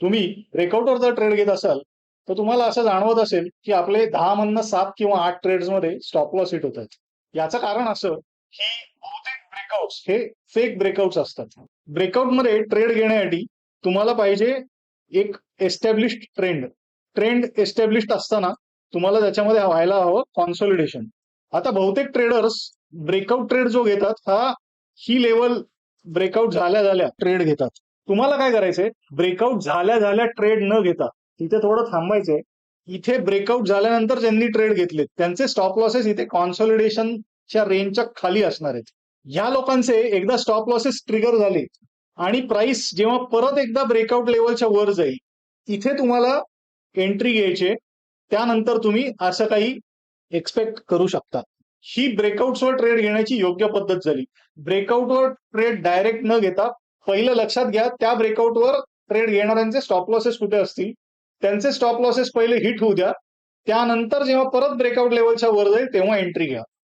तुम्ही ब्रेकआउटवर जर ट्रेड घेत असाल तर तुम्हाला असं जाणवत असेल की आपले दहा म्हणणं सात किंवा आठ ट्रेड्समध्ये स्टॉप लॉस हिट होत आहेत. याचं कारण असं की बहुतेक ब्रेकआउट्स हे फेक ब्रेकआउट्स असतात. ब्रेकआउटमध्ये ट्रेड घेण्यासाठी तुम्हाला पाहिजे एक एस्टॅब्लिश ट्रेंड ट्रेंड एस्टॅब्लिश असताना तुम्हाला त्याच्यामध्ये व्हायला हवं कॉन्सॉलिडेशन आता बहुतेक ट्रेडर्स ब्रेकआउट ट्रेड जो घेतात हा ही लेवल ब्रेकआउट झाल्या झाल्या ट्रेड घेतात. तुम्हाला काय करायचंय? ब्रेकआउट झाल्या झाल्या ट्रेड न घेता तिथे थोडं थांबायचंय. इथे ब्रेकआउट झाल्यानंतर ज्यांनी ट्रेड घेतले त्यांचे स्टॉप लॉसेस इथे कॉन्सॉलिडेशनच्या रेंजच्या खाली असणार आहेत. ह्या लोकांचे एकदा स्टॉप लॉसेस ट्रिगर झाले आणि प्राइस जेव्हा परत एकदा ब्रेकआउट लेवलच्या वर जाईल इथे तुम्हाला एंट्री घ्यायची त्यानंतर तुम्ही असं काही एक्सपेक्ट करू शकता. ही ब्रेकआउट्सवर ट्रेड घेण्याची योग्य पद्धत झाली. ब्रेकआउटवर ट्रेड डायरेक्ट न घेता पहिलं लक्षात घ्या त्या ब्रेकआउटवर ट्रेड घेणाऱ्यांचे स्टॉप लॉसेस कुठे असतील? त्यांचे स्टॉप लॉसेस पहिले हिट होऊ द्या. त्यानंतर जेव्हा परत ब्रेकआउट लेवलच्या वर जाईल तेव्हा एंट्री घ्या.